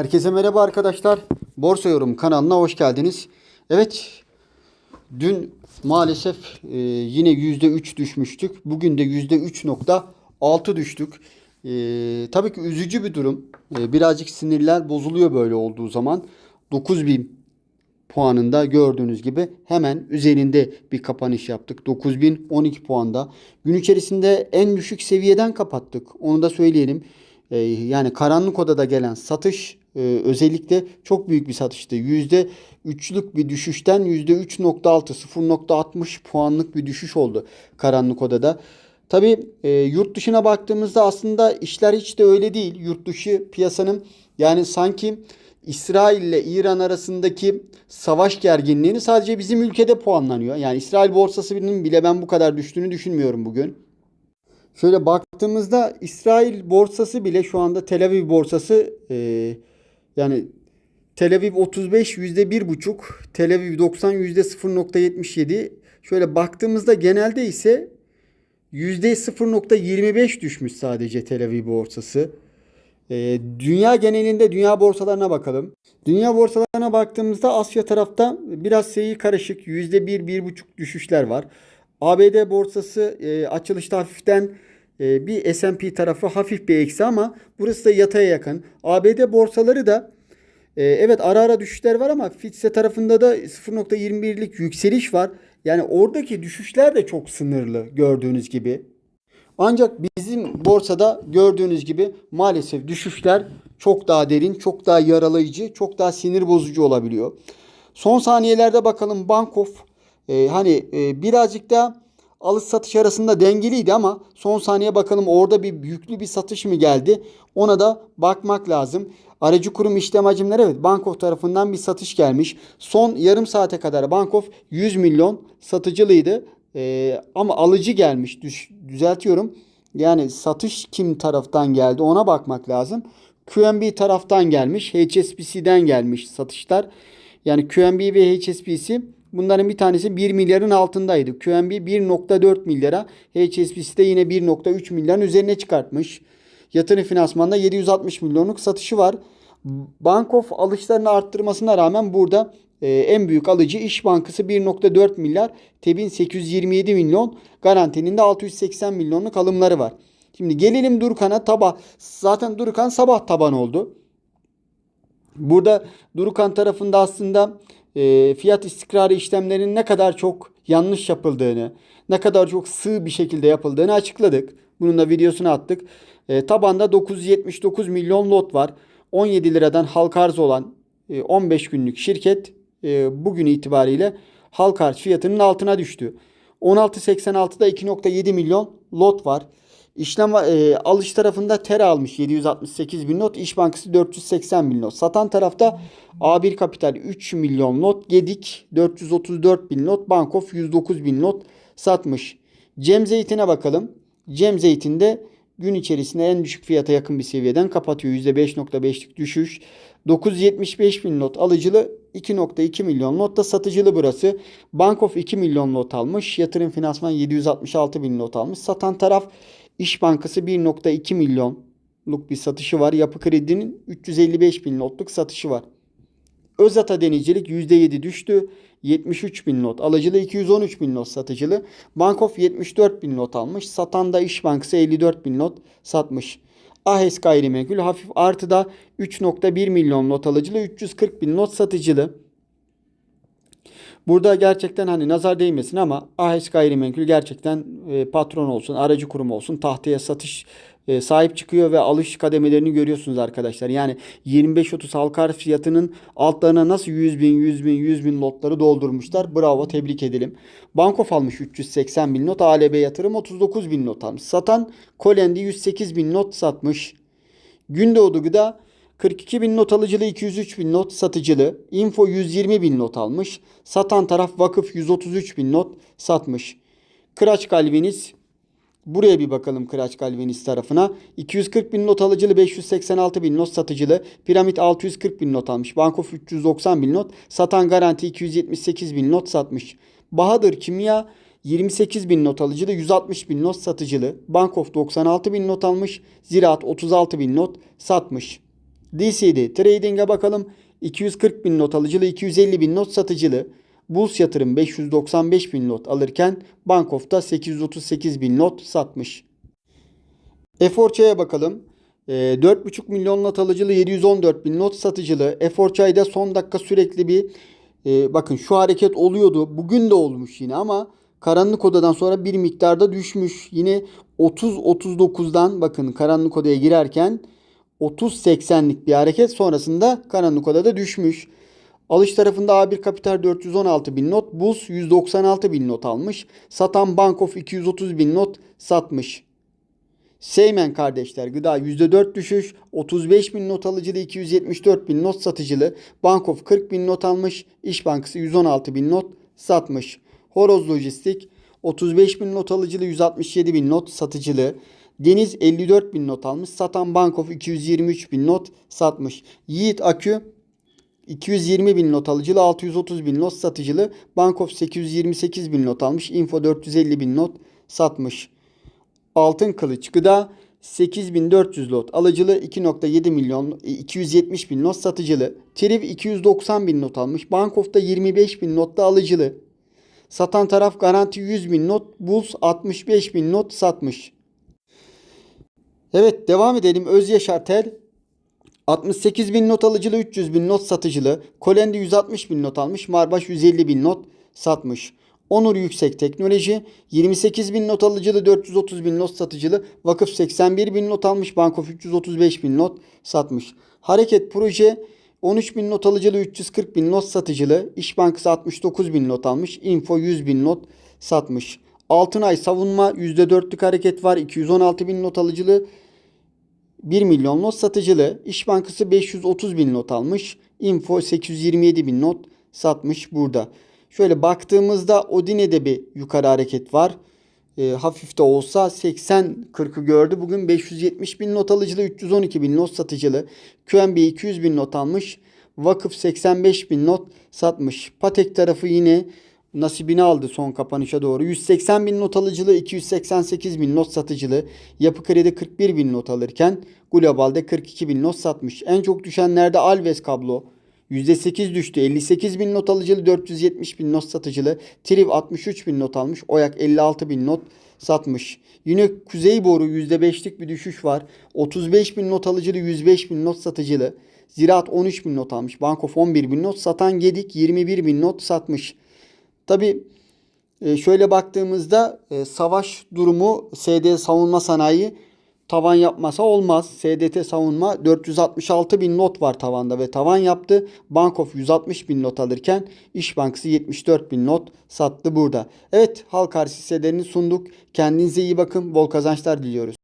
Herkese merhaba arkadaşlar. Borsa Yorum kanalına hoş geldiniz. Evet, dün maalesef e, yine %3 düşmüştük. Bugün de %3.6 düştük. E, tabii ki üzücü bir durum. E, birazcık sinirler bozuluyor böyle olduğu zaman. 9000 puanında gördüğünüz gibi hemen üzerinde bir kapanış yaptık. 9012 puanda. Gün içerisinde en düşük seviyeden kapattık. Onu da söyleyelim. Yani karanlık odada gelen satış e, özellikle çok büyük bir satıştı. %3'lük bir düşüşten %3.6 0.60 puanlık bir düşüş oldu karanlık odada. Tabii e, yurt dışına baktığımızda aslında işler hiç de öyle değil. Yurt dışı piyasanın yani sanki İsrail ile İran arasındaki savaş gerginliğini sadece bizim ülkede puanlanıyor. Yani İsrail borsasının bile ben bu kadar düştüğünü düşünmüyorum bugün. Şöyle baktığımızda İsrail borsası bile şu anda Tel Aviv borsası e, yani Tel Aviv 35 yüzde bir buçuk, Tel Aviv 90 yüzde 0.77. Şöyle baktığımızda genelde ise yüzde 0.25 düşmüş sadece Tel Aviv borsası. E, dünya genelinde dünya borsalarına bakalım. Dünya borsalarına baktığımızda Asya tarafta biraz seyir karışık. Yüzde bir, bir buçuk düşüşler var. ABD borsası e, açılışta hafiften bir S&P tarafı hafif bir eksi ama burası da yataya yakın. ABD borsaları da e, evet ara ara düşüşler var ama Fitse tarafında da 0.21'lik yükseliş var. Yani oradaki düşüşler de çok sınırlı gördüğünüz gibi. Ancak bizim borsada gördüğünüz gibi maalesef düşüşler çok daha derin, çok daha yaralayıcı, çok daha sinir bozucu olabiliyor. Son saniyelerde bakalım Bankof e, hani e, birazcık daha alış satış arasında dengeliydi ama son saniye bakalım orada bir yüklü bir satış mı geldi? Ona da bakmak lazım. Aracı kurum işlem hacimleri evet Bankof tarafından bir satış gelmiş. Son yarım saate kadar Bankof 100 milyon satıcılıydı. Ee, ama alıcı gelmiş. Düş, düzeltiyorum. Yani satış kim taraftan geldi ona bakmak lazım. QNB taraftan gelmiş. HSBC'den gelmiş satışlar. Yani QNB ve HSBC bunların bir tanesi 1 milyarın altındaydı. QNB 1.4 milyara. HSBC de yine 1.3 milyarın üzerine çıkartmış. Yatırım finansmanda 760 milyonluk satışı var. Bankof alışlarını arttırmasına rağmen burada e, en büyük alıcı İş Bankası 1.4 milyar, TEB'in 827 milyon, garantinin de 680 milyonluk alımları var. Şimdi gelelim Durkan'a taba. Zaten Durkan sabah taban oldu. Burada Durukan tarafında aslında e, fiyat istikrarı işlemlerinin ne kadar çok yanlış yapıldığını, ne kadar çok sığ bir şekilde yapıldığını açıkladık. Bunun da videosunu attık. E, tabanda 979 milyon lot var. 17 liradan halka arz olan e, 15 günlük şirket e, bugün itibariyle halka arz fiyatının altına düştü. 16.86'da 2.7 milyon lot var. İşlem e, alış tarafında TER almış 768 bin not. İş Bankası 480 bin not. Satan tarafta A1 Kapital 3 milyon not. Gedik 434 bin not. Bankof 109 bin not satmış. Cem Zeytin'e bakalım. Cem Zeytin'de gün içerisinde en düşük fiyata yakın bir seviyeden kapatıyor. %5.5'lik düşüş. 975 bin not alıcılı 2.2 milyon not da satıcılı burası. Bankof 2 milyon not almış. Yatırım finansman 766 bin not almış. Satan taraf İş Bankası 1.2 milyonluk bir satışı var. Yapı Kredi'nin 355 bin notluk satışı var. Özata denizcilik %7 düştü. 73 bin not. Alıcılı 213 bin not satıcılı. Bankof 74 bin not almış. Satan da İş Bankası 54 bin not satmış. Ahes gayrimenkul hafif artıda 3.1 milyon not alıcılı 340 bin not satıcılı. Burada gerçekten hani nazar değmesin ama AHES gayrimenkul gerçekten e, patron olsun, aracı kurum olsun tahtaya satış e, sahip çıkıyor ve alış kademelerini görüyorsunuz arkadaşlar. Yani 25-30 halka arz fiyatının altlarına nasıl 100 bin, 100 bin, 100 bin notları doldurmuşlar. Bravo tebrik edelim. Bankof almış 380 bin not. ALB yatırım 39 bin not almış. Satan Kolendi 108 bin not satmış. Gündoğdu Gıda 42 bin not alıcılı 203 bin not satıcılı. Info 120 bin not almış. Satan taraf vakıf 133 bin not satmış. Kıraç Kalviniz Buraya bir bakalım Kıraç Galveniz tarafına. 240 bin not alıcılı 586 bin not satıcılı. Piramit 640 bin not almış. Bankof 390 bin not. Satan Garanti 278 bin not satmış. Bahadır Kimya 28 bin not alıcılı 160 bin not satıcılı. Bankof 96 bin not almış. Ziraat 36 bin not satmış. DC'de Trading'e bakalım. 240 bin not alıcılı, 250 bin not satıcılı. Bulls yatırım 595 bin not alırken Bank of'ta 838 bin not satmış. Eforçay'a bakalım. Ee, 4,5 milyon not alıcılı 714 bin not satıcılı. Eforçay'da son dakika sürekli bir e, bakın şu hareket oluyordu. Bugün de olmuş yine ama karanlık odadan sonra bir miktarda düşmüş. Yine 30-39'dan bakın karanlık odaya girerken 30-80'lik bir hareket sonrasında karanlık odada düşmüş. Alış tarafında A1 Kapital 416 bin not, Bulls 196 bin not almış. Satan Bank of 230 bin not satmış. Seymen kardeşler gıda %4 düşüş. 35 bin not alıcılı 274 bin not satıcılı. Bankof 40 bin not almış. İş Bankası 116 bin not satmış. Horoz Lojistik 35 bin not alıcılı 167 bin not satıcılı. Deniz 54 bin not almış. Satan Bankof 223 bin not satmış. Yiğit Akü 220 bin not alıcılı, 630 bin not satıcılı. Bankof 828 bin not almış. Info 450 bin not satmış. Altın Kılıç Gıda 8400 lot alıcılı 2.7 milyon 270 bin not satıcılı. Triv 290 bin not almış. Bankof'ta 25 bin notta alıcılı. Satan taraf garanti 100 bin not. Bulls 65 bin not satmış. Evet devam edelim. Özyaşar Tel 68 bin not alıcılı 300 bin not satıcılı. Kolendi 160 bin not almış. Marbaş 150 bin not satmış. Onur Yüksek Teknoloji 28 bin not alıcılı 430 bin not satıcılı. Vakıf 81 bin not almış. Bankof 335 bin not satmış. Hareket Proje 13 bin not alıcılı 340 bin not satıcılı. İş Bankası 69 bin not almış. Info 100 bin not satmış. Altınay Savunma %4'lük hareket var. 216 bin not alıcılı 1 milyon not satıcılı. İş Bankası 530 bin not almış. Info 827 bin not satmış burada. Şöyle baktığımızda Odine'de bir yukarı hareket var. E, hafif de olsa 80-40'ı gördü. Bugün 570 bin not alıcılı, 312 bin not satıcılı. QNB 200 bin not almış. Vakıf 85 bin not satmış. Patek tarafı yine nasibini aldı son kapanışa doğru. 180 bin not alıcılı, 288 bin not satıcılı. Yapı Kredi 41 bin not alırken Global'de 42 bin not satmış. En çok düşenlerde Alves kablo %8 düştü. 58 bin not alıcılı, 470 bin not satıcılı. Triv 63 bin not almış. Oyak 56 bin not satmış. Yine Kuzey Boru %5'lik bir düşüş var. 35 bin not alıcılı, 105 bin not satıcılı. Ziraat 13 bin not almış. Bankof 11 bin not. Satan Gedik 21 bin not satmış. Tabi şöyle baktığımızda e, savaş durumu SD savunma sanayi tavan yapmasa olmaz. SDT savunma 466 bin not var tavanda ve tavan yaptı. Bankof 160 bin not alırken İş Bankası 74 bin not sattı burada. Evet halk arz hisselerini sunduk. Kendinize iyi bakın. Bol kazançlar diliyoruz.